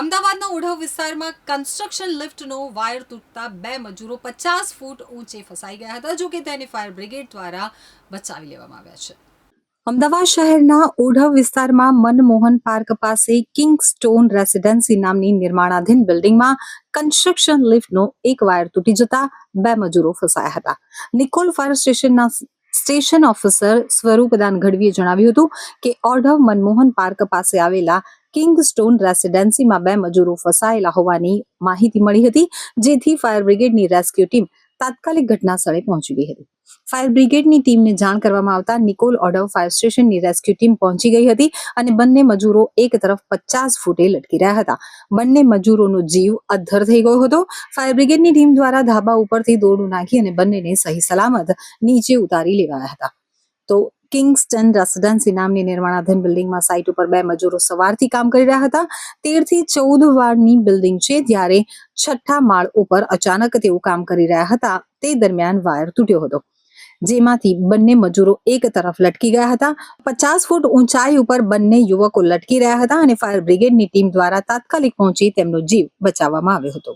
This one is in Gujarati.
અમદાવાદના ઓઢવ વિસ્તારમાં કન્સ્ટ્રક્શન લિફ્ટનો વાયર તૂટતા બે મજૂરો પચાસ ફૂટ ઊંચે ફસાઈ ગયા હતા, જો કે તેને ફાયર બ્રિગેડ દ્વારા બચાવી લેવામાં આવ્યા છે. અમદાવાદ શહેરના ઓઢવ વિસ્તારમાં મનમોહન પાર્ક પાસે કિંગ સ્ટોન રેસિડેન્સી નામની નિર્માણાધીન બિલ્ડિંગમાં કન્સ્ટ્રક્શન લિફ્ટનો એક વાયર તૂટી જતા બે મજૂરો ફસાયા હતા. નિકોલ ફાયર સ્ટેશનના સ્ટેશન ઓફિસર સ્વરૂપદાન ગઢવીએ જણાવ્યું હતું કે ઓઢવ મનમોહન પાર્ક પાસે આવેલા કિંગ સ્ટોન રેસિડેન્સીમાં બે મજૂરો ફસાયેલા હોવાની માહિતી મળી હતી, જેથી ફાયર બ્રિગેડની રેસ્ક્યુ ટીમ તાત્કાલિક ઘટના સ્થળે પહોંચી ગઈ હતી. ફાયર બ્રિગેડની ટીમને જાણ કરવામાં આવતા નિકોલ ઓઢવ ફાયર સ્ટેશનની રેસ્ક્યુ ટીમ પહોંચી ગઈ હતી અને બંને મજૂરો એક તરફ પચાસ ફૂટે લટકી રહ્યા હતા. બંને મજૂરોનો જીવ અદ્ધર થઈ ગયો હતો. ફાયર બ્રિગેડની ટીમ દ્વારા ધાબા ઉપરથી દોરડું નાખી અને બંનેને સહી સલામત નીચે ઉતારી લેવાયા હતા. તો કિંગસ્ટન રેસિડેન્સી નામની નિર્માણાધીન બિલ્ડિંગમાં સાઇટ ઉપર બે મજૂરો સવારથી કામ કરી રહ્યા હતા. તેરથી ચૌદ વાળની બિલ્ડિંગ છે ત્યારે છઠ્ઠા માળ ઉપર અચાનક તેઓ કામ કરી રહ્યા હતા. તે દરમિયાન વાયર તૂટ્યો હતો. જેમાંથી બંને મજૂરો એક તરફ લટકી ગયા હતા. પચાસ ફૂટ ઊંચાઈ ઉપર બંને યુવકો લટકી રહ્યા હતા અને ફાયર બ્રિગેડની ટીમ દ્વારા તાત્કાલિક પહોંચી તેમનો જીવ બચાવવામાં આવ્યો હતો.